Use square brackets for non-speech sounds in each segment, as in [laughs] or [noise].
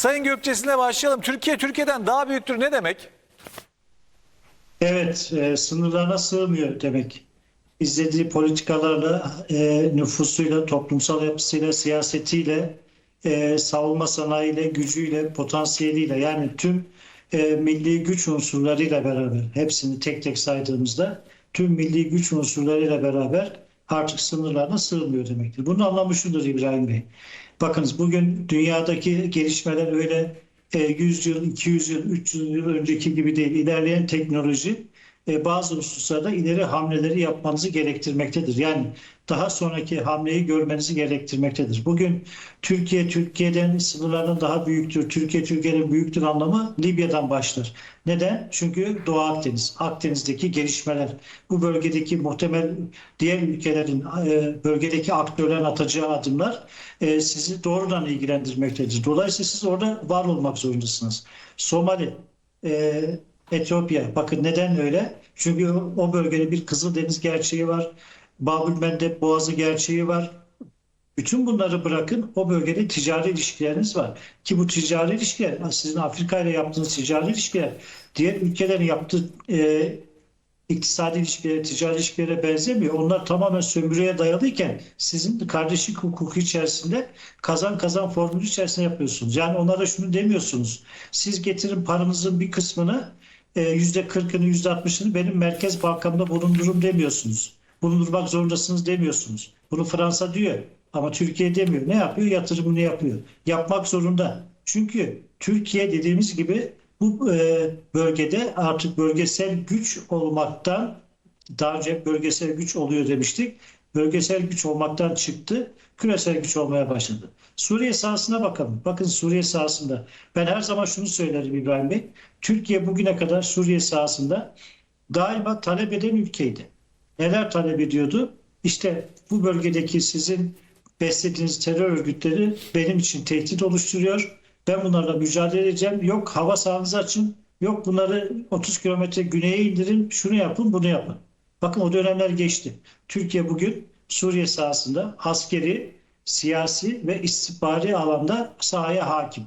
Sayın Gökçesin'le başlayalım. Türkiye Türkiye'den daha büyüktür ne demek? Evet, e, sınırlarına sığmıyor demek. İzlediği politikalarla, e, nüfusuyla, toplumsal yapısıyla, siyasetiyle, e, savunma sanayiyle, gücüyle, potansiyeliyle yani tüm e, milli güç unsurlarıyla beraber hepsini tek tek saydığımızda tüm milli güç unsurlarıyla beraber artık sınırlarına sığmıyor demektir. Bunun anlamı şudur İbrahim Bey. Bakınız bugün dünyadaki gelişmeler öyle e, 100 yıl, 200 yıl, 300 yıl önceki gibi değil. İlerleyen teknoloji bazı hususlarda ileri hamleleri yapmanızı gerektirmektedir. Yani daha sonraki hamleyi görmenizi gerektirmektedir. Bugün Türkiye Türkiye'den sınırlarının daha büyüktür. Türkiye Türkiye'nin büyüktür anlamı Libya'dan başlar. Neden? Çünkü Doğu Akdeniz, Akdeniz'deki gelişmeler, bu bölgedeki muhtemel diğer ülkelerin e, bölgedeki aktörlerin atacağı adımlar e, sizi doğrudan ilgilendirmektedir. Dolayısıyla siz orada var olmak zorundasınız. Somali, e, Etiyopya. Bakın neden öyle? Çünkü o bölgede bir Kızıldeniz gerçeği var. Babül Mendeb Boğazı gerçeği var. Bütün bunları bırakın o bölgede ticari ilişkileriniz var. Ki bu ticari ilişkiler sizin Afrika ile yaptığınız ticari ilişkiler diğer ülkelerin yaptığı e, iktisadi ilişkilere, ticari ilişkilere benzemiyor. Onlar tamamen sömürüye dayalıyken sizin kardeşlik hukuku içerisinde kazan kazan formülü içerisinde yapıyorsunuz. Yani onlara şunu demiyorsunuz. Siz getirin paranızın bir kısmını yüzde kırkını, yüzde altmışını benim merkez bankamda bulundurun demiyorsunuz. Bulundurmak zorundasınız demiyorsunuz. Bunu Fransa diyor ama Türkiye demiyor. Ne yapıyor? Yatırımını yapıyor. Yapmak zorunda. Çünkü Türkiye dediğimiz gibi bu e, bölgede artık bölgesel güç olmaktan daha önce bölgesel güç oluyor demiştik. Bölgesel güç olmaktan çıktı. Küresel güç olmaya başladı. Suriye sahasına bakalım. Bakın Suriye sahasında. Ben her zaman şunu söylerim İbrahim Bey. Türkiye bugüne kadar Suriye sahasında daima talep eden ülkeydi. Neler talep ediyordu? İşte bu bölgedeki sizin beslediğiniz terör örgütleri benim için tehdit oluşturuyor. Ben bunlarla mücadele edeceğim. Yok hava sahanızı açın. Yok bunları 30 kilometre güneye indirin. Şunu yapın, bunu yapın. Bakın o dönemler geçti. Türkiye bugün Suriye sahasında askeri, siyasi ve istihbari alanda sahaya hakim.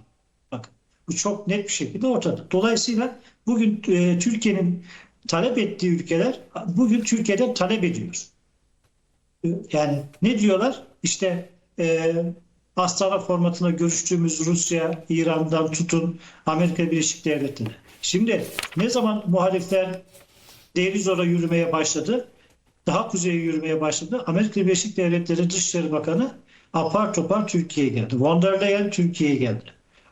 Bakın bu çok net bir şekilde ortada. Dolayısıyla bugün e, Türkiye'nin talep ettiği ülkeler bugün Türkiye'den talep ediyor. E, Yani ne diyorlar? İşte e, Astana formatında görüştüğümüz Rusya, İran'dan tutun Amerika Birleşik Devletleri. Şimdi ne zaman muhalifler değeri zora yürümeye başladı, daha kuzeye yürümeye başladı. Amerika Birleşik Devletleri Dışişleri Bakanı apar topar Türkiye'ye geldi. Von der Leyen Türkiye'ye geldi.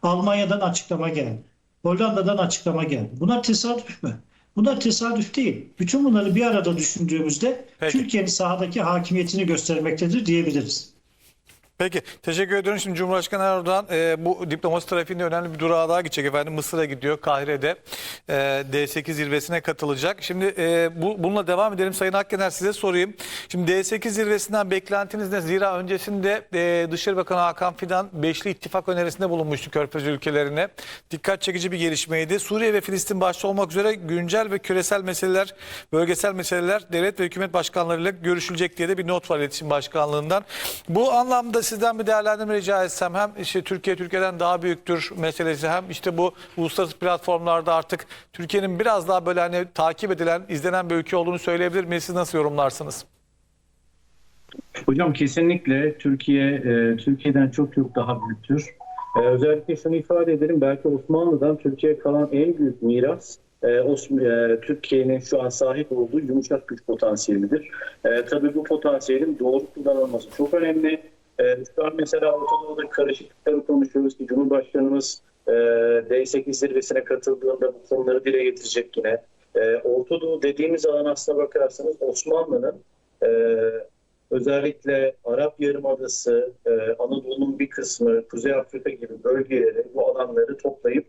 Almanya'dan açıklama geldi. Hollanda'dan açıklama geldi. Bunlar tesadüf mü? Bunlar tesadüf değil. Bütün bunları bir arada düşündüğümüzde. Türkiye'nin sahadaki hakimiyetini göstermektedir diyebiliriz. Peki teşekkür ediyorum. Şimdi Cumhurbaşkanı Erdoğan e, bu diplomasi trafiğinde önemli bir durağa daha gidecek efendim. Mısır'a gidiyor Kahire'de e, D8 zirvesine katılacak. Şimdi e, bu, bununla devam edelim. Sayın Akgener size sorayım. Şimdi D8 zirvesinden beklentiniz ne? Zira öncesinde e, Dışişleri Bakanı Hakan Fidan Beşli İttifak önerisinde bulunmuştu Körfez ülkelerine. Dikkat çekici bir gelişmeydi. Suriye ve Filistin başta olmak üzere güncel ve küresel meseleler, bölgesel meseleler devlet ve hükümet başkanlarıyla görüşülecek diye de bir not var iletişim başkanlığından. Bu anlamda sizden bir değerlendirme rica etsem hem işte Türkiye Türkiye'den daha büyüktür meselesi hem işte bu uluslararası platformlarda artık Türkiye'nin biraz daha böyle hani takip edilen, izlenen bir ülke olduğunu söyleyebilir miyiz? Siz nasıl yorumlarsınız? Hocam kesinlikle Türkiye e, Türkiye'den çok çok daha büyüktür. E, özellikle şunu ifade edelim belki Osmanlı'dan Türkiye'ye kalan en büyük miras e, Türkiye'nin şu an sahip olduğu yumuşak güç potansiyelidir. Tabii bu potansiyelin doğru kullanılması çok önemli. E, şu an mesela Orta Doğu'da karışıklıkları konuşuyoruz ki Cumhurbaşkanımız e, D8 zirvesine katıldığında bu konuları dile getirecek yine. E, Orta Doğu dediğimiz alan aslına bakarsanız Osmanlı'nın e, özellikle Arap Yarımadası, e, Anadolu'nun bir kısmı, Kuzey Afrika gibi bölgeleri, bu alanları toplayıp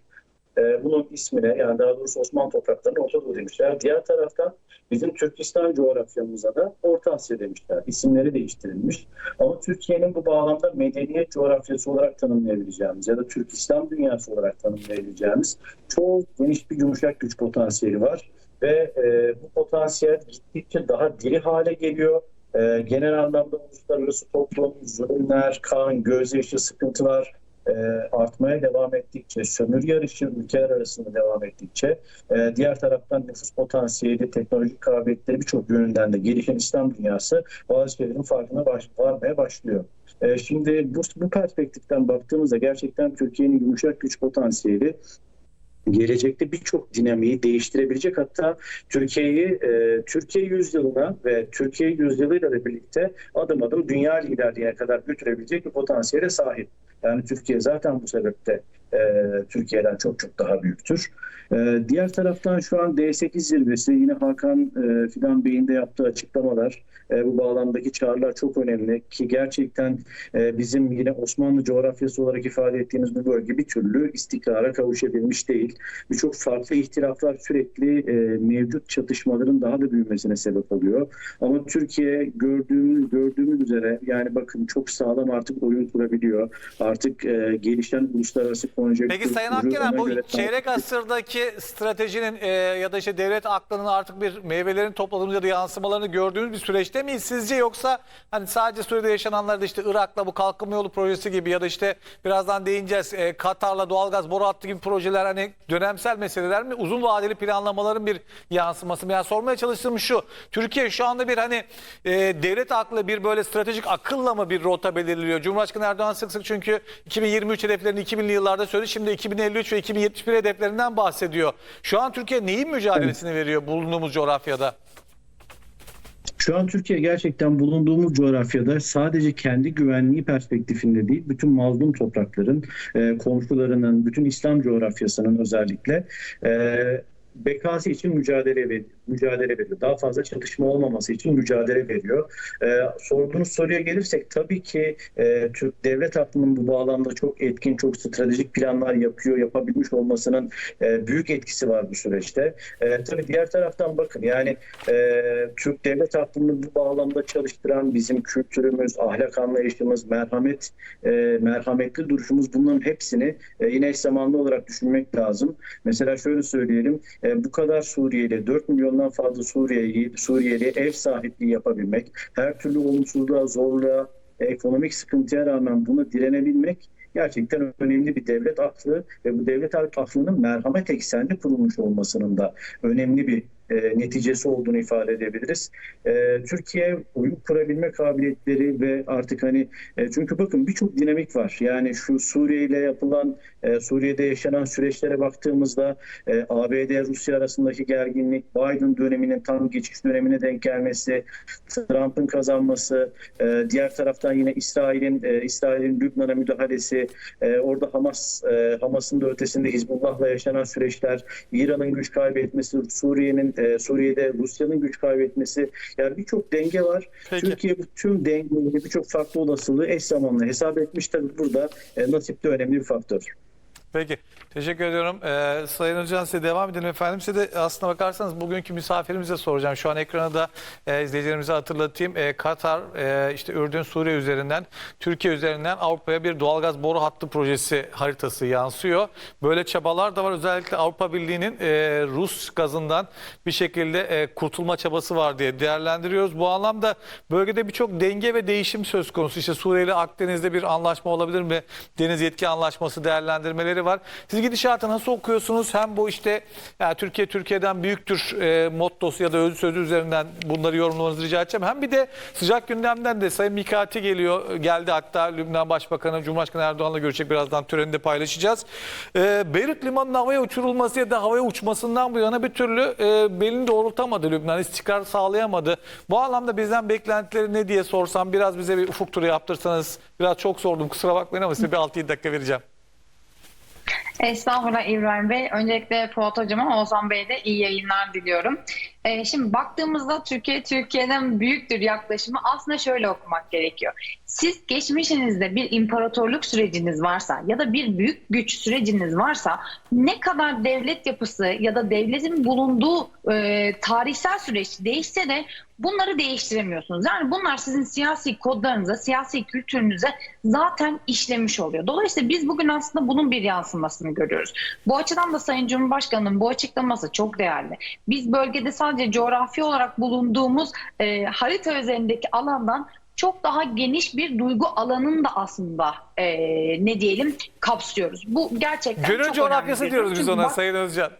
bunun ismine yani daha doğrusu Osmanlı topraklarına Orta Doğu demişler. Diğer taraftan bizim Türkistan coğrafyamıza da Orta Asya demişler. İsimleri değiştirilmiş. Ama Türkiye'nin bu bağlamda medeniyet coğrafyası olarak tanımlayabileceğimiz ya da Türk İslam dünyası olarak tanımlayabileceğimiz çok geniş bir yumuşak güç potansiyeli var. Ve e, bu potansiyel gittikçe daha diri hale geliyor. E, genel anlamda uluslararası toplum, zulümler, kan, gözyaşı, sıkıntılar e, artmaya devam ettikçe, sömürü yarışı ülkeler arasında devam ettikçe, e, diğer taraftan nüfus potansiyeli, teknolojik kabiliyetleri birçok yönünden de gelişen İslam dünyası bazı şeylerin farkına baş, varmaya başlıyor. E, şimdi bu, bu perspektiften baktığımızda gerçekten Türkiye'nin yumuşak güç potansiyeli gelecekte birçok dinamiği değiştirebilecek hatta Türkiye'yi e, Türkiye yüzyılına ve Türkiye yüzyılıyla da birlikte adım adım dünya liderliğine kadar götürebilecek bir potansiyele sahip. Yani Türkiye zaten bu sebeple e, Türkiye'den çok çok daha büyüktür. E, diğer taraftan şu an D8 zirvesi yine Hakan e, Fidan Bey'in de yaptığı açıklamalar e, bu bağlamdaki çağrılar çok önemli ki gerçekten e, bizim yine Osmanlı coğrafyası olarak ifade ettiğimiz bu bölge bir türlü istikrara kavuşabilmiş değil. Birçok farklı ihtilaflar sürekli e, mevcut çatışmaların daha da büyümesine sebep oluyor. Ama Türkiye gördüğümüz gördüğümüz üzere yani bakın çok sağlam artık oyun kurabiliyor. E, gelişen uluslararası konjonktür. Peki Sayın Akgelen bu çeyrek asırdaki stratejinin e, ya da işte devlet aklının artık bir meyvelerini topladığımız ya da yansımalarını gördüğümüz bir süreçte miyiz sizce yoksa hani sadece Suriye'de yaşananlar da işte Irak'la bu kalkınma yolu projesi gibi ya da işte birazdan değineceğiz e, Katar'la doğalgaz boru hattı gibi projeler hani dönemsel meseleler mi uzun vadeli planlamaların bir yansıması mı? Yani sormaya çalıştığım şu Türkiye şu anda bir hani e, devlet aklı bir böyle stratejik akılla mı bir rota belirliyor? Cumhurbaşkanı Erdoğan sık sık çünkü 2023 hedeflerini 2000'li yıllarda söyledi. Şimdi 2053 ve 2071 hedeflerinden bahsediyor. Şu an Türkiye neyin mücadelesini veriyor bulunduğumuz coğrafyada? Şu an Türkiye gerçekten bulunduğumuz coğrafyada sadece kendi güvenliği perspektifinde değil, bütün mazlum toprakların, e, komşularının, bütün İslam coğrafyasının özellikle e, bekası için mücadele veriyor. Mücadele veriyor. Daha fazla çatışma olmaması için mücadele veriyor. E, sorduğunuz soruya gelirsek tabii ki e, Türk devlet aklının bu bağlamda çok etkin, çok stratejik planlar yapıyor, yapabilmiş olmasının e, büyük etkisi var bu süreçte. E, tabii diğer taraftan bakın yani e, Türk devlet aklını bu bağlamda çalıştıran bizim kültürümüz, ahlak anlayışımız, merhamet, e, merhametli duruşumuz bunların hepsini e, yine eş zamanlı olarak düşünmek lazım. Mesela şöyle söyleyelim, e, bu kadar Suriyeli, 4 milyondan fazla Suriyeli, Suriyeli ev sahipliği yapabilmek, her türlü olumsuzluğa, zorluğa, ekonomik sıkıntıya rağmen buna direnebilmek gerçekten önemli bir devlet aklı ve bu devlet aklının merhamet eksenli kurulmuş olmasının da önemli bir e, neticesi olduğunu ifade edebiliriz. E, Türkiye oyun kurabilme kabiliyetleri ve artık hani e, çünkü bakın birçok dinamik var. Yani şu Suriye ile yapılan e, Suriye'de yaşanan süreçlere baktığımızda e, ABD Rusya arasındaki gerginlik, Biden döneminin tam geçiş dönemine denk gelmesi, Trump'ın kazanması, e, diğer taraftan yine İsrail'in e, İsrail'in Lübnan'a müdahalesi, e, orada Hamas e, Hamas'ın da ötesinde Hizbullah'la yaşanan süreçler, İran'ın güç kaybetmesi, Suriye'nin e, Suriye'de Rusya'nın güç kaybetmesi, yani birçok denge var. Peki. Türkiye bu tüm dengeleri, birçok farklı olasılığı eş zamanlı hesap etmiş. Tabii burada e, nasip de önemli bir faktör. Peki. Teşekkür ediyorum. Ee, Sayın Hocam size devam edelim efendim. Size de aslına bakarsanız bugünkü misafirimize soracağım. Şu an ekrana da e, izleyicilerimize hatırlatayım. E, Katar, e, işte Ürdün, Suriye üzerinden, Türkiye üzerinden Avrupa'ya bir doğalgaz boru hattı projesi haritası yansıyor. Böyle çabalar da var. Özellikle Avrupa Birliği'nin e, Rus gazından bir şekilde e, kurtulma çabası var diye değerlendiriyoruz. Bu anlamda bölgede birçok denge ve değişim söz konusu. İşte Suriye ile Akdeniz'de bir anlaşma olabilir mi? Deniz yetki anlaşması değerlendirmeleri var. Siz gidişatı nasıl okuyorsunuz? Hem bu işte ya Türkiye Türkiye'den büyüktür e, mottosu ya da özü sözü üzerinden bunları yorumlamanızı rica edeceğim. Hem bir de sıcak gündemden de Sayın Mikati geliyor. Geldi hatta Lübnan Başbakanı Cumhurbaşkanı Erdoğan'la görüşecek. Birazdan töreninde paylaşacağız. E, Beyrut Limanı'nın havaya uçurulması ya da havaya uçmasından bu yana bir türlü e, belini doğrultamadı Lübnan. İstikrar sağlayamadı. Bu anlamda bizden beklentileri ne diye sorsam biraz bize bir ufuk turu yaptırsanız biraz çok sordum kusura bakmayın ama size bir 6-7 dakika vereceğim. Estağfurullah İbrahim Bey. Öncelikle Fuat Hocam'a, Oğuzhan Bey'e de iyi yayınlar diliyorum. Ee, şimdi baktığımızda Türkiye Türkiye'den büyüktür yaklaşımı aslında şöyle okumak gerekiyor. Siz geçmişinizde bir imparatorluk süreciniz varsa ya da bir büyük güç süreciniz varsa ne kadar devlet yapısı ya da devletin bulunduğu e, tarihsel süreç değişse de bunları değiştiremiyorsunuz. Yani bunlar sizin siyasi kodlarınıza, siyasi kültürünüze zaten işlemiş oluyor. Dolayısıyla biz bugün aslında bunun bir yansımasını görüyoruz. Bu açıdan da Sayın Cumhurbaşkanı'nın bu açıklaması çok değerli. Biz bölgede sadece coğrafi olarak bulunduğumuz e, harita üzerindeki alandan çok daha geniş bir duygu alanını da aslında e, ne diyelim kapsıyoruz. Bu gerçekten Gönül çok coğrafyası önemli bir diyoruz durum. biz ona Sayın Özcan.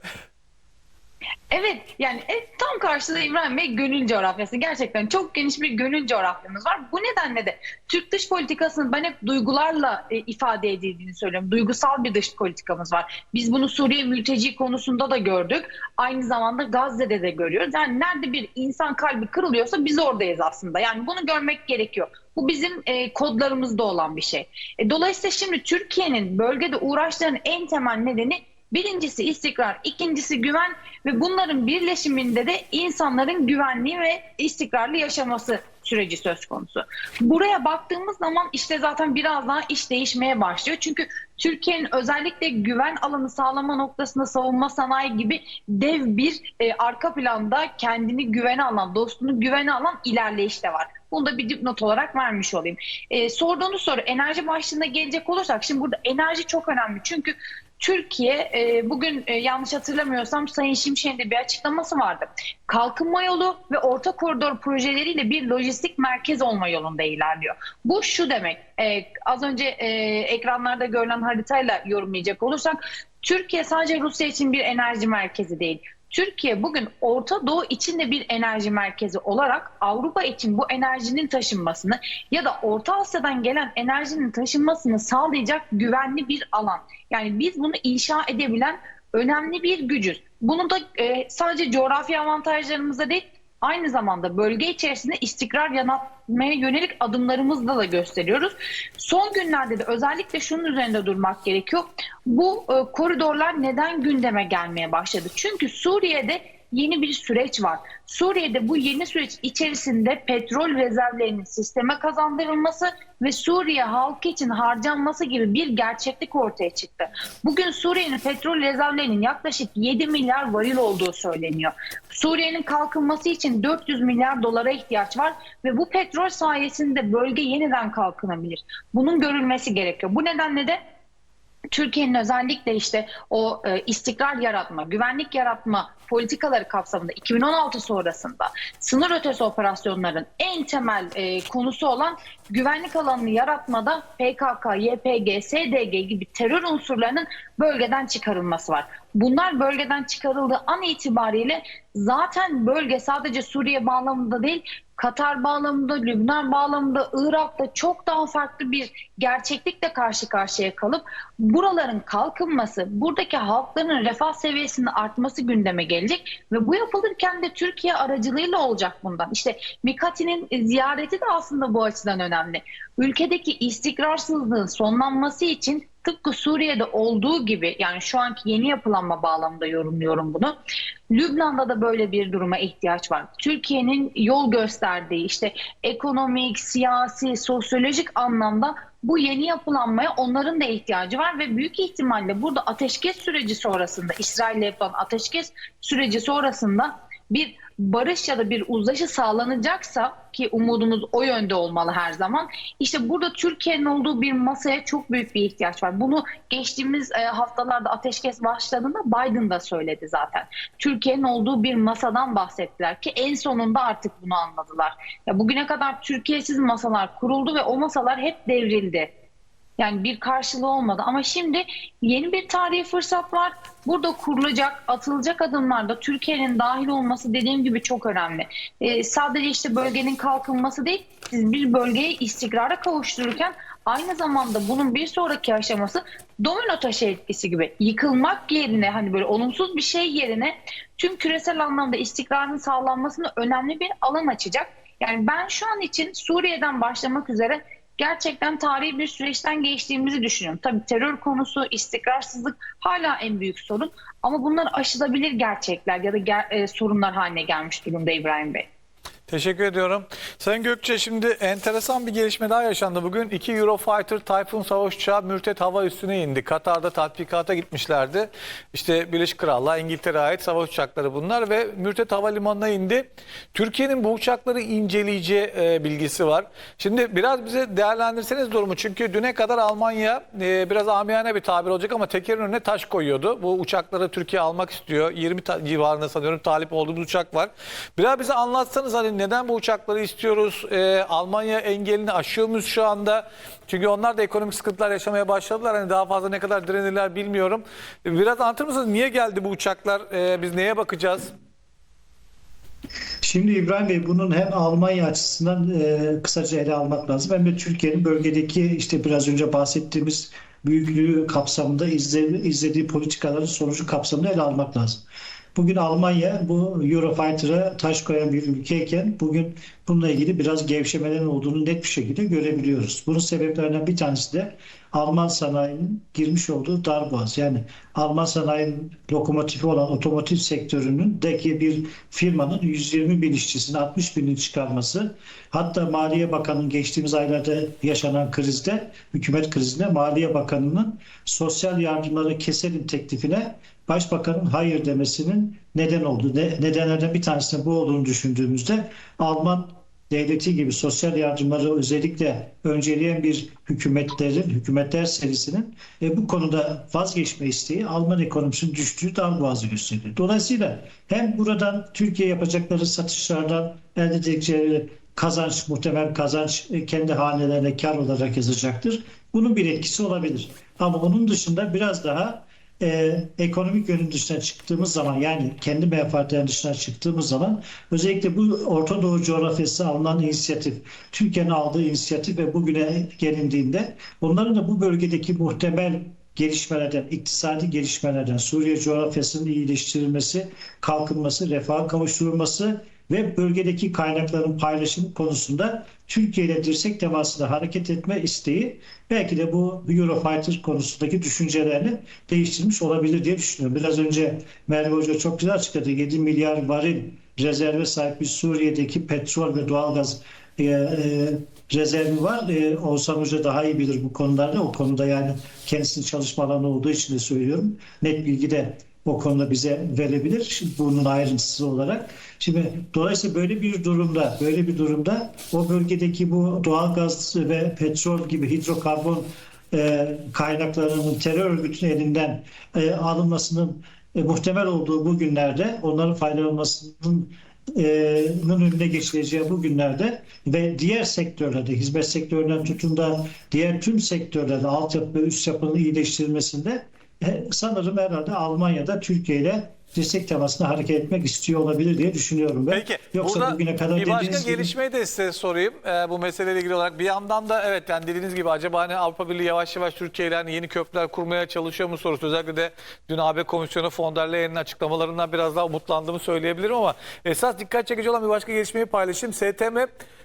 Evet yani e, tam karşıda İbrahim Bey gönül coğrafyası. Gerçekten çok geniş bir gönül coğrafyamız var. Bu nedenle de Türk dış politikasının ben hep duygularla e, ifade edildiğini söylüyorum. Duygusal bir dış politikamız var. Biz bunu Suriye mülteci konusunda da gördük. Aynı zamanda Gazze'de de görüyoruz. Yani nerede bir insan kalbi kırılıyorsa biz oradayız aslında. Yani bunu görmek gerekiyor. Bu bizim e, kodlarımızda olan bir şey. E, dolayısıyla şimdi Türkiye'nin bölgede uğraşlarının en temel nedeni Birincisi istikrar, ikincisi güven ve bunların birleşiminde de insanların güvenli ve istikrarlı yaşaması süreci söz konusu. Buraya baktığımız zaman işte zaten biraz daha iş değişmeye başlıyor. Çünkü Türkiye'nin özellikle güven alanı sağlama noktasında savunma sanayi gibi dev bir e, arka planda kendini güvene alan, dostunu güvene alan ilerleyiş de var. Bunu da bir dipnot olarak vermiş olayım. E, sorduğunuz soru enerji başlığına gelecek olursak şimdi burada enerji çok önemli. Çünkü Türkiye e, bugün e, yanlış hatırlamıyorsam Sayın Şimşek'in de bir açıklaması vardı. Kalkınma yolu ve orta koridor projeleriyle bir lojistik merkez olma yolunda ilerliyor. Bu şu demek e, az önce e, ekranlarda görülen haritayla yorumlayacak olursak Türkiye sadece Rusya için bir enerji merkezi değil. Türkiye bugün Orta Doğu için de bir enerji merkezi olarak Avrupa için bu enerjinin taşınmasını ya da Orta Asya'dan gelen enerjinin taşınmasını sağlayacak güvenli bir alan. Yani biz bunu inşa edebilen önemli bir gücüz. Bunu da e, sadece coğrafi avantajlarımızda değil aynı zamanda bölge içerisinde istikrar yaratmaya yönelik adımlarımızla da gösteriyoruz. Son günlerde de özellikle şunun üzerinde durmak gerekiyor. Bu e, koridorlar neden gündeme gelmeye başladı? Çünkü Suriye'de yeni bir süreç var. Suriye'de bu yeni süreç içerisinde petrol rezervlerinin sisteme kazandırılması ve Suriye halkı için harcanması gibi bir gerçeklik ortaya çıktı. Bugün Suriye'nin petrol rezervlerinin yaklaşık 7 milyar varil olduğu söyleniyor. Suriye'nin kalkınması için 400 milyar dolara ihtiyaç var ve bu petrol sayesinde bölge yeniden kalkınabilir. Bunun görülmesi gerekiyor. Bu nedenle de Türkiye'nin özellikle işte o e, istikrar yaratma, güvenlik yaratma politikaları kapsamında 2016 sonrasında sınır ötesi operasyonların en temel e, konusu olan güvenlik alanını yaratmada PKK, YPG, SDG gibi terör unsurlarının bölgeden çıkarılması var. Bunlar bölgeden çıkarıldığı an itibariyle zaten bölge sadece Suriye bağlamında değil Katar bağlamında, Lübnan bağlamında, Irak'ta çok daha farklı bir gerçeklikle karşı karşıya kalıp buraların kalkınması, buradaki halkların refah seviyesinin artması gündeme gelecek ve bu yapılırken de Türkiye aracılığıyla olacak bundan. İşte Mikati'nin ziyareti de aslında bu açıdan önemli. Ülkedeki istikrarsızlığın sonlanması için tıpkı Suriye'de olduğu gibi yani şu anki yeni yapılanma bağlamında yorumluyorum bunu. Lübnan'da da böyle bir duruma ihtiyaç var. Türkiye'nin yol gösterdiği işte ekonomik, siyasi, sosyolojik anlamda bu yeni yapılanmaya onların da ihtiyacı var ve büyük ihtimalle burada ateşkes süreci sonrasında İsrail'le yapılan ateşkes süreci sonrasında bir barış ya da bir uzlaşı sağlanacaksa ki umudumuz o yönde olmalı her zaman. İşte burada Türkiye'nin olduğu bir masaya çok büyük bir ihtiyaç var. Bunu geçtiğimiz e, haftalarda ateşkes başladığında Biden da söyledi zaten. Türkiye'nin olduğu bir masadan bahsettiler ki en sonunda artık bunu anladılar. Ya bugüne kadar Türkiye'siz masalar kuruldu ve o masalar hep devrildi. Yani bir karşılığı olmadı ama şimdi yeni bir tarihi fırsat var. Burada kurulacak, atılacak adımlarda Türkiye'nin dahil olması dediğim gibi çok önemli. Ee, sadece işte bölgenin kalkınması değil, siz bir bölgeyi istikrara kavuştururken aynı zamanda bunun bir sonraki aşaması domino taşı etkisi gibi yıkılmak yerine hani böyle olumsuz bir şey yerine tüm küresel anlamda istikrarın sağlanmasını önemli bir alan açacak. Yani ben şu an için Suriye'den başlamak üzere gerçekten tarihi bir süreçten geçtiğimizi düşünüyorum. Tabii terör konusu, istikrarsızlık hala en büyük sorun ama bunlar aşılabilir gerçekler ya da ger- e, sorunlar haline gelmiş durumda İbrahim Bey. Teşekkür ediyorum. Sayın Gökçe şimdi enteresan bir gelişme daha yaşandı. Bugün iki Eurofighter Typhoon savaş uçağı mürtet hava üstüne indi. Katar'da tatbikata gitmişlerdi. İşte Birleşik Krallığa, İngiltere'ye ait savaş uçakları bunlar ve mürtet havalimanına indi. Türkiye'nin bu uçakları inceleyeceği e, bilgisi var. Şimdi biraz bize değerlendirseniz durumu. Çünkü düne kadar Almanya e, biraz amiyane bir tabir olacak ama tekerin önüne taş koyuyordu. Bu uçakları Türkiye almak istiyor. 20 ta- civarında sanıyorum talip olduğumuz uçak var. Biraz bize anlatsanız hani neden bu uçakları istiyoruz? Ee, Almanya engelini aşıyor muyuz şu anda? Çünkü onlar da ekonomik sıkıntılar yaşamaya başladılar. Hani daha fazla ne kadar direnirler bilmiyorum. Biraz anlatır mısınız? Niye geldi bu uçaklar? Ee, biz neye bakacağız? Şimdi İbrahim Bey bunun hem Almanya açısından e, kısaca ele almak lazım hem de Türkiye'nin bölgedeki işte biraz önce bahsettiğimiz büyüklüğü kapsamında izle- izlediği politikaların sonucu kapsamında ele almak lazım. Bugün Almanya bu Eurofighter'a taş koyan bir ülkeyken bugün bununla ilgili biraz gevşemelerin olduğunu net bir şekilde görebiliyoruz. Bunun sebeplerinden bir tanesi de Alman sanayinin girmiş olduğu darboğaz. Yani Alman sanayinin lokomotifi olan otomotiv sektörünün deki bir firmanın 120 bin işçisini 60 binin çıkarması hatta Maliye Bakanı'nın geçtiğimiz aylarda yaşanan krizde hükümet krizinde Maliye Bakanı'nın sosyal yardımları keselim teklifine Başbakanın hayır demesinin neden oldu. Ne, nedenlerden bir tanesinin bu olduğunu düşündüğümüzde Alman devleti gibi sosyal yardımları özellikle önceleyen bir hükümetlerin, hükümetler serisinin e, bu konuda vazgeçme isteği Alman ekonomisinin düştüğü darboğazı gösteriyor. Dolayısıyla hem buradan Türkiye yapacakları satışlardan elde edecekleri kazanç, muhtemel kazanç e, kendi hanelerine kar olarak yazacaktır. Bunun bir etkisi olabilir. Ama onun dışında biraz daha e, ekonomik yönün dışına çıktığımız zaman yani kendi menfaatlerinin dışına çıktığımız zaman özellikle bu Orta Doğu coğrafyası alınan inisiyatif, Türkiye'nin aldığı inisiyatif ve bugüne gelindiğinde onların da bu bölgedeki muhtemel gelişmelerden, iktisadi gelişmelerden, Suriye coğrafyasının iyileştirilmesi, kalkınması, refaha kavuşturulması ve bölgedeki kaynakların paylaşımı konusunda Türkiye ile dirsek temasında hareket etme isteği belki de bu Eurofighter konusundaki düşüncelerini değiştirmiş olabilir diye düşünüyorum. Biraz önce Merve Hoca çok güzel açıkladı. 7 milyar varil rezerve sahip bir Suriye'deki petrol ve doğalgaz e, e, rezervi var. E, Oğuzhan Hoca daha iyi bilir bu konularda. O konuda yani kendisinin çalışma alanı olduğu için de söylüyorum. Net bilgi de o konuda bize verebilir. Şimdi bunun ayrıntısı olarak. Şimdi dolayısıyla böyle bir durumda, böyle bir durumda o bölgedeki bu doğalgaz ve petrol gibi hidrokarbon e, kaynaklarının terör örgütünün elinden e, alınmasının e, muhtemel olduğu bu günlerde onların faydalanmasının e, önüne geçileceği bu günlerde ve diğer sektörlerde, hizmet sektöründen tutun da diğer tüm sektörlerde altyapı ve üst yapının iyileştirilmesinde sanırım herhalde Almanya'da Türkiye ile dirsek temasına hareket etmek istiyor olabilir diye düşünüyorum ben. Peki Yoksa burada bugüne kadar bir başka gibi- gelişmeyi de size sorayım e, bu meseleyle ilgili olarak. Bir yandan da evet yani dediğiniz gibi acaba hani Avrupa Birliği yavaş yavaş Türkiye ile hani yeni köprüler kurmaya çalışıyor mu sorusu. Özellikle de dün AB Komisyonu von der Leyen'in açıklamalarından biraz daha umutlandığımı söyleyebilirim ama esas dikkat çekici olan bir başka gelişmeyi paylaşayım. STM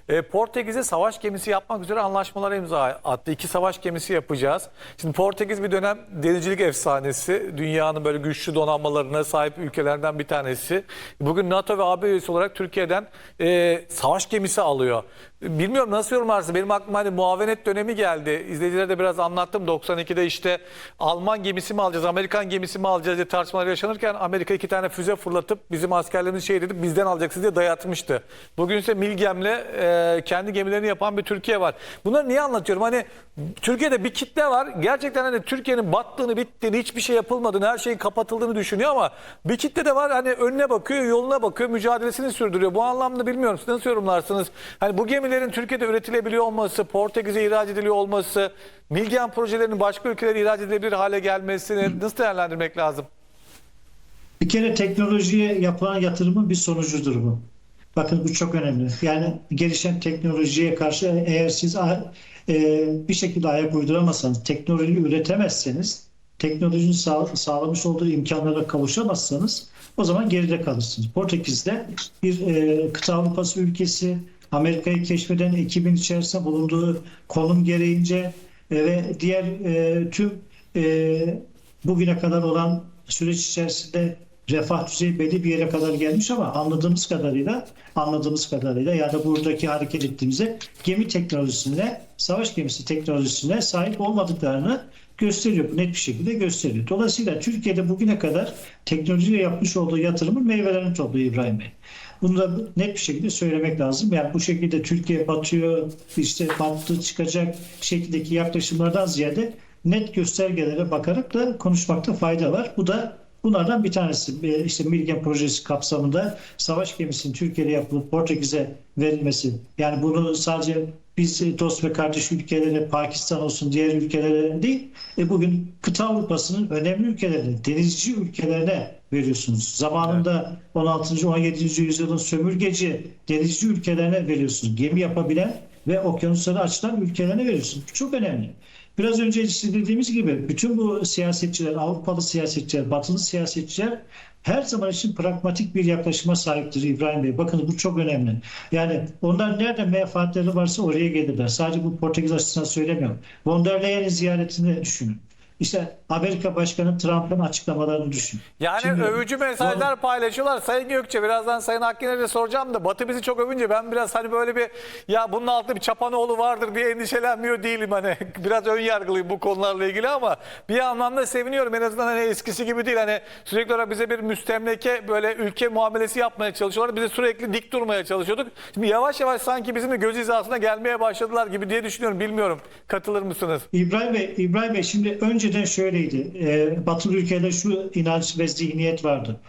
e, Portekiz'e savaş gemisi yapmak üzere anlaşmalara imza attı. İki savaş gemisi yapacağız. Şimdi Portekiz bir dönem denizcilik efsanesi. Dünyanın böyle güçlü donanmalarına sahip ülkelerden bir tanesi. Bugün NATO ve AB üyesi olarak Türkiye'den e, savaş gemisi alıyor. Bilmiyorum nasıl yorumlarsın? Benim aklıma hani muavenet dönemi geldi. İzleyicilere de biraz anlattım. 92'de işte Alman gemisi mi alacağız, Amerikan gemisi mi alacağız diye tartışmalar yaşanırken Amerika iki tane füze fırlatıp bizim askerlerimizi şey dedi bizden alacaksınız diye dayatmıştı. Bugün ise Milgem'le e, kendi gemilerini yapan bir Türkiye var. Bunları niye anlatıyorum? Hani Türkiye'de bir kitle var. Gerçekten hani Türkiye'nin battığını, bittiğini, hiçbir şey yapılmadığını, her şeyin kapatıldığını düşünüyor ama bir kitle de var hani önüne bakıyor, yoluna bakıyor, mücadelesini sürdürüyor. Bu anlamda bilmiyorum siz nasıl yorumlarsınız? Hani bu gemilerin Türkiye'de üretilebiliyor olması, Portekiz'e ihraç ediliyor olması, Milgem projelerinin başka ülkelere ihraç edilebilir hale gelmesini nasıl değerlendirmek lazım? Bir kere teknolojiye yapılan yatırımın bir sonucudur bu. Bakın bu çok önemli. Yani gelişen teknolojiye karşı eğer siz e, bir şekilde ayak uyduramazsanız, teknoloji üretemezseniz, teknolojinin sağ- sağlamış olduğu imkanlara kavuşamazsanız o zaman geride kalırsınız. Portekiz'de bir e, kıta Avrupası ülkesi, Amerika'yı keşfeden ekibin içerisinde bulunduğu konum gereğince e, ve diğer e, tüm e, bugüne kadar olan süreç içerisinde refah düzeyi belli bir yere kadar gelmiş ama anladığımız kadarıyla anladığımız kadarıyla ya da buradaki hareket ettiğimizde gemi teknolojisine, savaş gemisi teknolojisine sahip olmadıklarını gösteriyor. Net bir şekilde gösteriyor. Dolayısıyla Türkiye'de bugüne kadar teknolojiye yapmış olduğu yatırımın meyvelerini topluyor İbrahim Bey. Bunu da net bir şekilde söylemek lazım. Yani bu şekilde Türkiye batıyor, işte battı çıkacak şekildeki yaklaşımlardan ziyade net göstergelere bakarak da konuşmakta fayda var. Bu da Bunlardan bir tanesi e, işte Milgen projesi kapsamında savaş gemisinin Türkiye'de yapılıp Portekiz'e verilmesi. Yani bunu sadece biz e, dost ve kardeş ülkelere, Pakistan olsun diğer ülkelere değil, e, bugün kıta Avrupa'sının önemli ülkelerine, denizci ülkelerine veriyorsunuz. Zamanında 16. 17. yüzyılın sömürgeci denizci ülkelerine veriyorsunuz. Gemi yapabilen ve okyanusları açılan ülkelerine veriyorsunuz. Bu çok önemli. Biraz önce işte dediğimiz gibi bütün bu siyasetçiler, Avrupalı siyasetçiler, batılı siyasetçiler her zaman için pragmatik bir yaklaşıma sahiptir İbrahim Bey. Bakın bu çok önemli. Yani onlar nerede menfaatleri varsa oraya gelirler. Sadece bu Portekiz açısından söylemiyorum. Von der Leyen'in ziyaretini düşünün. İşte Amerika Başkanı Trump'ın açıklamalarını düşünün. Yani Şimdi- övücü mesajlar paylaşıyorlar. Sayın Gökçe birazdan Sayın Akgüner'e de soracağım da Batı bizi çok övünce ben biraz hani böyle bir ya bunun altında bir çapanoğlu vardır diye endişelenmiyor değilim hani. [laughs] Biraz ön yargılıyım bu konularla ilgili ama bir anlamda seviniyorum. En azından hani eskisi gibi değil hani sürekli olarak bize bir müstemleke böyle ülke muamelesi yapmaya çalışıyorlar. Bize sürekli dik durmaya çalışıyorduk. Şimdi yavaş yavaş sanki bizim de göz hizasına gelmeye başladılar gibi diye düşünüyorum. Bilmiyorum katılır mısınız? İbrahim Bey, İbrahim Bey şimdi önceden şöyleydi. Ee, batılı ülkelerde şu inanç ve zihniyet vardı.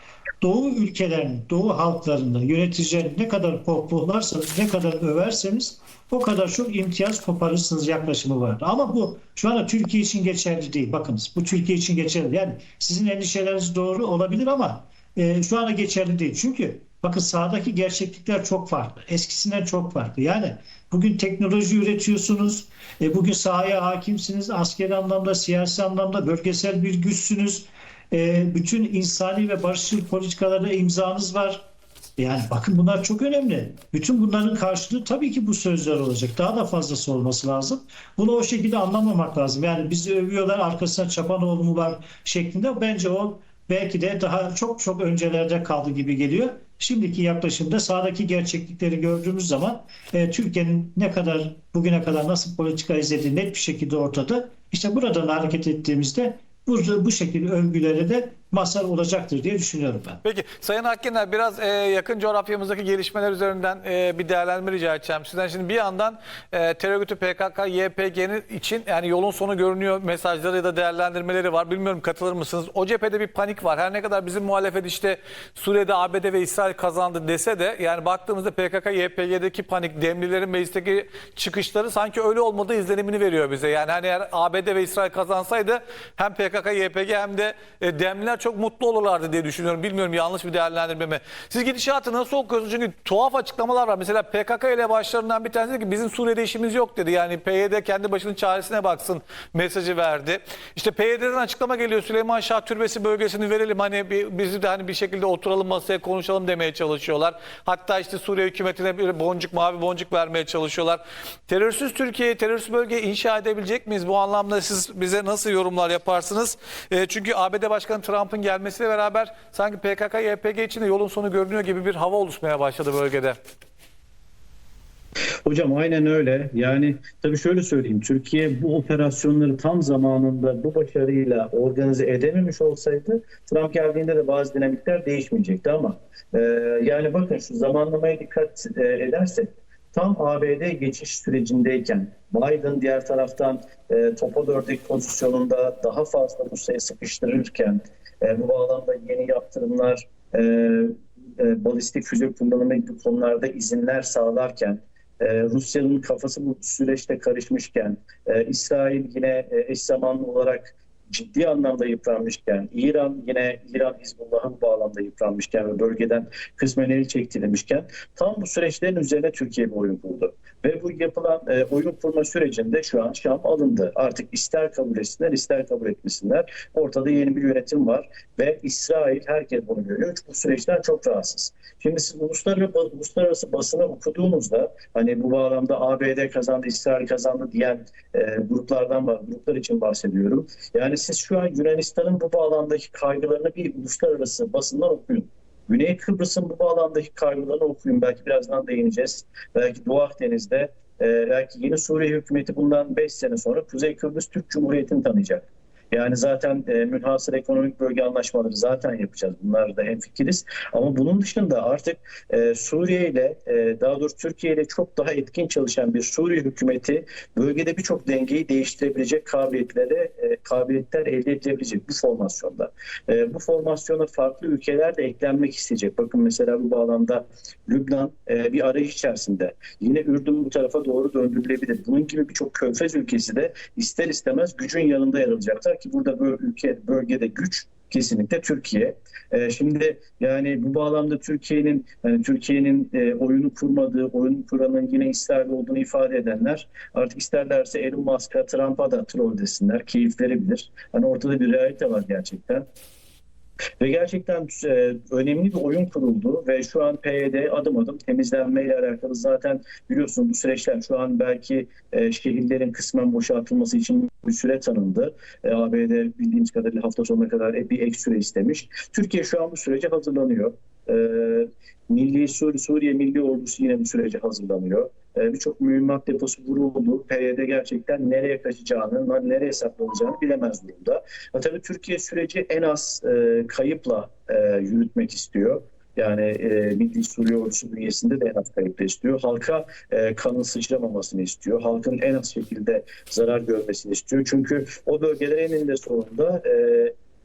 Doğu ülkelerinin, Doğu halklarında yöneticilerini ne kadar pohpohlarsanız, ne kadar överseniz o kadar çok imtiyaz koparırsınız yaklaşımı vardı. Ama bu şu anda Türkiye için geçerli değil. Bakınız bu Türkiye için geçerli. Yani sizin endişeleriniz doğru olabilir ama e, şu anda geçerli değil. Çünkü bakın sahadaki gerçeklikler çok farklı. Eskisinden çok farklı. Yani bugün teknoloji üretiyorsunuz. E, bugün sahaya hakimsiniz. Askeri anlamda, siyasi anlamda bölgesel bir güçsünüz. E, bütün insani ve barışçıl politikalarda imzanız var. Yani bakın bunlar çok önemli. Bütün bunların karşılığı tabii ki bu sözler olacak. Daha da fazlası olması lazım. Bunu o şekilde anlamamak lazım. Yani bizi övüyorlar arkasına Çapanoğlu mu var şeklinde. Bence o belki de daha çok çok öncelerde kaldı gibi geliyor. Şimdiki yaklaşımda sahadaki gerçeklikleri gördüğümüz zaman e, Türkiye'nin ne kadar bugüne kadar nasıl politika izlediği net bir şekilde ortada. İşte buradan hareket ettiğimizde bu, bu şekilde övgülere de mazhar olacaktır diye düşünüyorum ben. Peki Sayın Akgener biraz e, yakın coğrafyamızdaki gelişmeler üzerinden e, bir değerlendirme rica edeceğim. Sizden şimdi bir yandan e, terör örgütü PKK, YPG'nin için yani yolun sonu görünüyor mesajları ya da değerlendirmeleri var. Bilmiyorum katılır mısınız? O cephede bir panik var. Her ne kadar bizim muhalefet işte Suriye'de ABD ve İsrail kazandı dese de yani baktığımızda PKK, YPG'deki panik, Demlilerin meclisteki çıkışları sanki öyle olmadığı izlenimini veriyor bize. Yani hani eğer ABD ve İsrail kazansaydı hem PKK, YPG hem de e, Demliler çok mutlu olurlardı diye düşünüyorum. Bilmiyorum yanlış bir değerlendirme mi? Siz gidişatı nasıl okuyorsunuz? Çünkü tuhaf açıklamalar var. Mesela PKK ile başlarından bir tanesi dedi ki bizim Suriye'de işimiz yok dedi. Yani PYD kendi başının çaresine baksın mesajı verdi. İşte PYD'den açıklama geliyor. Süleyman Şah Türbesi bölgesini verelim. Hani bir, bizi de hani bir şekilde oturalım masaya konuşalım demeye çalışıyorlar. Hatta işte Suriye hükümetine bir boncuk mavi boncuk vermeye çalışıyorlar. Terörsüz Türkiye'yi, terörsüz bölgeyi inşa edebilecek miyiz? Bu anlamda siz bize nasıl yorumlar yaparsınız? E, çünkü ABD Başkanı Trump'ın gelmesiyle beraber sanki PKK, YPG için de yolun sonu görünüyor gibi bir hava oluşmaya başladı bölgede. Hocam aynen öyle. Yani tabii şöyle söyleyeyim. Türkiye bu operasyonları tam zamanında bu başarıyla organize edememiş olsaydı Trump geldiğinde de bazı dinamikler değişmeyecekti ama e, yani bakın şu zamanlamaya dikkat e, edersek tam ABD geçiş sürecindeyken Biden diğer taraftan e, topa dördek pozisyonunda daha fazla Rusya'yı sıkıştırırken e, bu bağlamda yeni yaptırımlar e, e, balistik füze kullanımı gibi konularda izinler sağlarken ee, Rusya'nın kafası bu süreçte karışmışken, e, İsrail yine e, eş zamanlı olarak ciddi anlamda yıpranmışken, İran yine İran Hizbullah'a bu bağlamda yıpranmışken ve bölgeden kısmen el çektirilmişken tam bu süreçlerin üzerine Türkiye bir oyun kurdu. Ve bu yapılan e, oyun kurma sürecinde şu an Şam alındı. Artık ister kabul etsinler ister kabul etmesinler. Ortada yeni bir yönetim var ve İsrail herkes bunu görüyor. Bu süreçten çok rahatsız. Şimdi siz uluslararası, uluslararası basını okuduğunuzda hani bu bağlamda ABD kazandı, İsrail kazandı diyen e, gruplardan var. Gruplar için bahsediyorum. Yani siz şu an Yunanistan'ın bu bağlamdaki kaygılarını bir uluslararası basından okuyun. Güney Kıbrıs'ın bu bağlamdaki kaygılarını okuyun. Belki birazdan değineceğiz. Belki Doğu Akdeniz'de, e, belki yeni Suriye hükümeti bundan 5 sene sonra Kuzey Kıbrıs Türk Cumhuriyeti'ni tanıyacak. Yani zaten e, münhasır ekonomik bölge anlaşmaları zaten yapacağız. Bunlar da hemfikiriz. Ama bunun dışında artık e, Suriye ile e, daha doğrusu Türkiye ile çok daha etkin çalışan bir Suriye hükümeti bölgede birçok dengeyi değiştirebilecek kabiliyetlere e, kabiliyetler elde edilebilecek bu formasyonda. E, bu formasyona farklı ülkeler de eklenmek isteyecek. Bakın mesela bu bağlamda Lübnan e, bir arayış içerisinde. Yine Ürdün bu tarafa doğru döndürülebilir. Bunun gibi birçok körfez ülkesi de ister istemez gücün yanında yer alacaklar ki burada ülke bölgede güç kesinlikle Türkiye. E, şimdi yani bu bağlamda Türkiye'nin yani Türkiye'nin e, oyunu kurmadığı, oyunu kuranın yine İsrail olduğunu ifade edenler artık isterlerse Elon Musk'a, Trump'a da troll desinler, keyifleri bilir. Hani ortada bir realite var gerçekten. Ve gerçekten e, önemli bir oyun kuruldu ve şu an PYD adım adım temizlenmeyle alakalı zaten biliyorsunuz bu süreçler şu an belki e, şehirlerin kısmen boşaltılması için bir süre tanındı. E, ABD bildiğimiz kadarıyla hafta sonuna kadar bir ek süre istemiş. Türkiye şu an bu sürece hazırlanıyor. E, Milli Suriye, Suriye Milli Ordusu yine bu sürece hazırlanıyor. E, Birçok mühimmat deposu vuruldu. PYD gerçekten nereye kaçacağını, nereye saklanacağını bilemez durumda. Ha, tabii Türkiye süreci en az e, kayıpla e, yürütmek istiyor. Yani e, Milli Suriye Ordusu bünyesinde de en az kayıpla istiyor. Halka e, kanın sıçramamasını istiyor. Halkın en az şekilde zarar görmesini istiyor. Çünkü o bölgeler eninde sonunda e,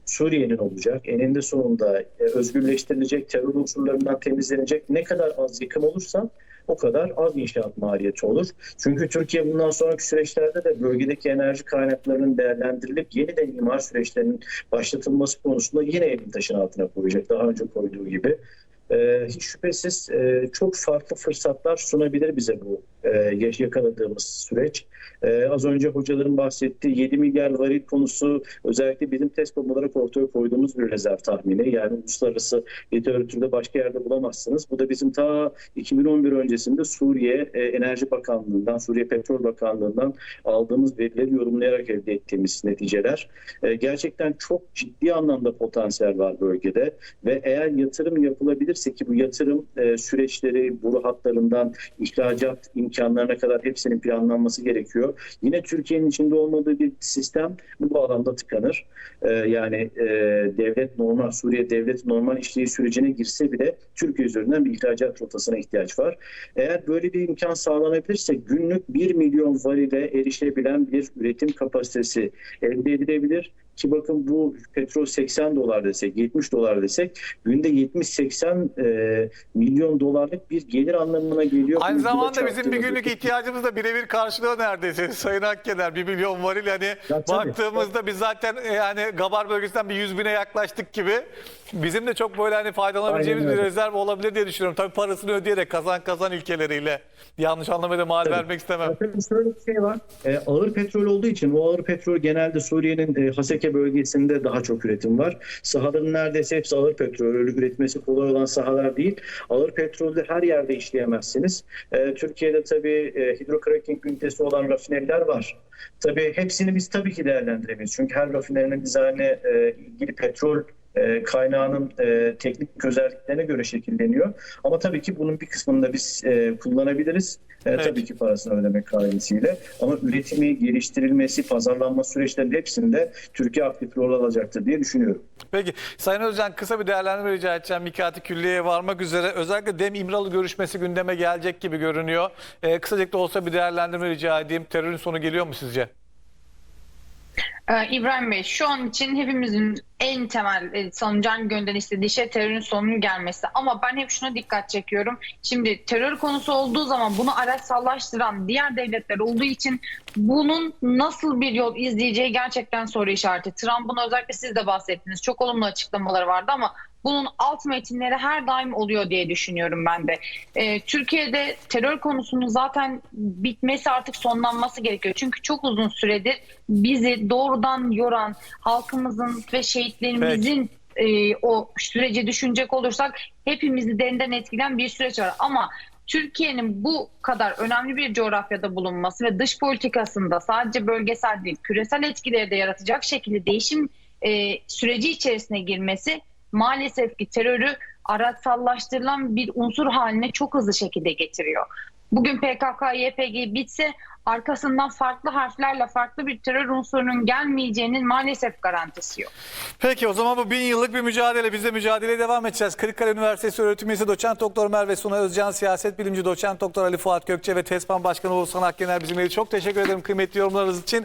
Suriye'nin olacak. Eninde sonunda e, özgürleştirilecek, terör unsurlarından temizlenecek ne kadar az yıkım olursa o kadar az inşaat maliyeti olur. Çünkü Türkiye bundan sonraki süreçlerde de bölgedeki enerji kaynaklarının değerlendirilip yeniden imar süreçlerinin başlatılması konusunda yine elin taşın altına koyacak. Daha önce koyduğu gibi. Ee, hiç şüphesiz e, çok farklı fırsatlar sunabilir bize bu e, yakaladığımız süreç. Ee, az önce hocaların bahsettiği 7 milyar varil konusu özellikle bizim TESCOM olarak ortaya koyduğumuz bir rezerv tahmini. Yani uluslararası literatürde başka yerde bulamazsınız. Bu da bizim ta 2011 öncesinde Suriye e, Enerji Bakanlığı'ndan, Suriye Petrol Bakanlığı'ndan aldığımız verileri yorumlayarak elde ettiğimiz neticeler. E, gerçekten çok ciddi anlamda potansiyel var bölgede ve eğer yatırım yapılabilirse ki bu yatırım e, süreçleri, boru hatlarından ihracat imkanlarına kadar hepsinin planlanması gerekiyor. Yine Türkiye'nin içinde olmadığı bir sistem bu bağlamda tıkanır. E, yani e, devlet normal, Suriye devlet normal işleyiş sürecine girse bile Türkiye üzerinden bir ihracat rotasına ihtiyaç var. Eğer böyle bir imkan sağlanabilirse günlük 1 milyon varile erişebilen bir üretim kapasitesi elde edilebilir. Ki bakın bu petrol 80 dolar desek, 70 dolar desek günde 70-80 e, milyon dolarlık bir gelir anlamına geliyor. Aynı Bu yıla zamanda bizim bir günlük ihtiyacımız da birebir karşılıyor neredeyse [laughs] Sayın Akkener. Bir milyon varil hani Ya tabii. baktığımızda biz zaten e, yani Gabar bölgesinden bir 100 bine yaklaştık gibi. Bizim de çok böyle hani faydalanabileceğimiz bir rezerv olabilir diye düşünüyorum. Tabii parasını ödeyerek kazan kazan ülkeleriyle. Yanlış anlamaya mal Tabii. vermek istemem. Zaten şöyle bir şey var. E, ağır petrol olduğu için o ağır petrol genelde Suriye'nin e, Haseke bölgesinde daha çok üretim var. Sahaların neredeyse hepsi ağır petrol. Öyle üretmesi kolay olan sahalar değil. Ağır petrolü her yerde işleyemezsiniz. E, Türkiye'de tabii e, hidrokraking ünitesi olan rafineriler var. Tabii hepsini biz tabii ki değerlendiremeyiz. Çünkü her rafinerinin dizaynı e, ilgili petrol e, kaynağının e, teknik özelliklerine göre şekilleniyor. Ama tabii ki bunun bir kısmını da biz e, kullanabiliriz. E, Evet. Tabii ki parasını ödemek kaidesiyle. Ama üretimi, geliştirilmesi, pazarlanma süreçlerinin hepsinde Türkiye aktif rol alacaktır diye düşünüyorum. Peki Sayın Özcan kısa bir değerlendirme rica edeceğim. Mikati Külliye'ye varmak üzere özellikle Dem İmralı görüşmesi gündeme gelecek gibi görünüyor. Ee, kısacık da olsa bir değerlendirme rica edeyim. Terörün sonu geliyor mu sizce? Ee, İbrahim Bey şu an için hepimizin en temel e, sanacağın gönülden istediği şey terörün sonunun gelmesi. Ama ben hep şuna dikkat çekiyorum. Şimdi terör konusu olduğu zaman bunu araçsallaştıran diğer devletler olduğu için bunun nasıl bir yol izleyeceği gerçekten soru işareti. Trump'ın özellikle siz de bahsettiniz. Çok olumlu açıklamaları vardı ama bunun alt metinleri her daim oluyor diye düşünüyorum ben de. Ee, Türkiye'de terör konusunun zaten bitmesi artık sonlanması gerekiyor. Çünkü çok uzun süredir bizi doğrudan yoran halkımızın ve şehitlerimizin e, o süreci düşünecek olursak hepimizi derinden etkilen bir süreç var. Ama Türkiye'nin bu kadar önemli bir coğrafyada bulunması ve dış politikasında sadece bölgesel değil küresel etkileri de yaratacak şekilde değişim e, süreci içerisine girmesi maalesef ki terörü araçsallaştırılan bir unsur haline çok hızlı şekilde getiriyor. Bugün PKK, YPG bitse arkasından farklı harflerle farklı bir terör unsurunun gelmeyeceğinin maalesef garantisi yok. Peki o zaman bu bin yıllık bir mücadele. Biz de mücadeleye devam edeceğiz. Kırıkkale Üniversitesi öğretim üyesi doçent doktor Merve Suna Özcan, siyaset bilimci doçent doktor Ali Fuat Gökçe ve TESPAN Başkanı Oğuzhan Akgener bizimle. Çok teşekkür ederim kıymetli yorumlarınız için.